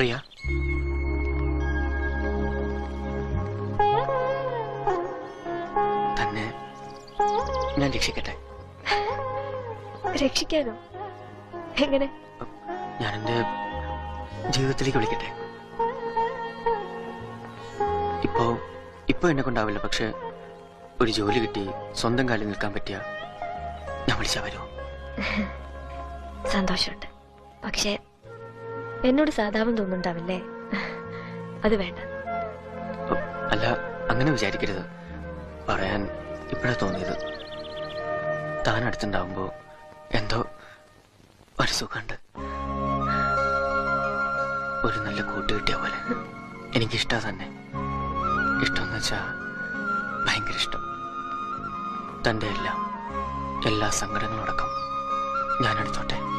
പ്രിയ? തന്നെ ഞാൻ രക്ഷിക്കട്ടെ? രക്ഷിക്കാനോ? എങ്ങനെ? ഞാൻ എന്റെ ജീവിതത്തിലേക്ക് വിളിക്കട്ടെ? ഇപ്പോ ഇപ്പൊ എന്നെ കൊണ്ടാവില്ല പക്ഷെ ഒരു ജോലി കിട്ടി സ്വന്തം കാലിൽ നിൽക്കാൻ പറ്റിയ ഞാൻ വിളിച്ചാ വരുമോ സന്തോഷമുണ്ട്. പക്ഷേ എന്നോട് സാധാവും തോന്നുന്നുണ്ടാവില്ലേ? അത് വേണ്ട. അല്ല അങ്ങനെ വിചാരിക്കരുത്. പറയാൻ ഇപ്പോഴാ തോന്നിയത്. താൻ അടുത്തുണ്ടാവുമ്പോ എന്തോ ഒരു സുഖമുണ്ട്. ഒരു നല്ല കൂട്ട് കിട്ടിയ പോലെ. എനിക്കിഷ്ടാ തന്നെ. ഇഷ്ടമെന്ന് വെച്ചാ ഭയങ്കര ഇഷ്ടം. തന്റെ എല്ലാം എല്ലാ സങ്കടങ്ങളും അടക്കം ഞാൻ എടുത്തോട്ടെ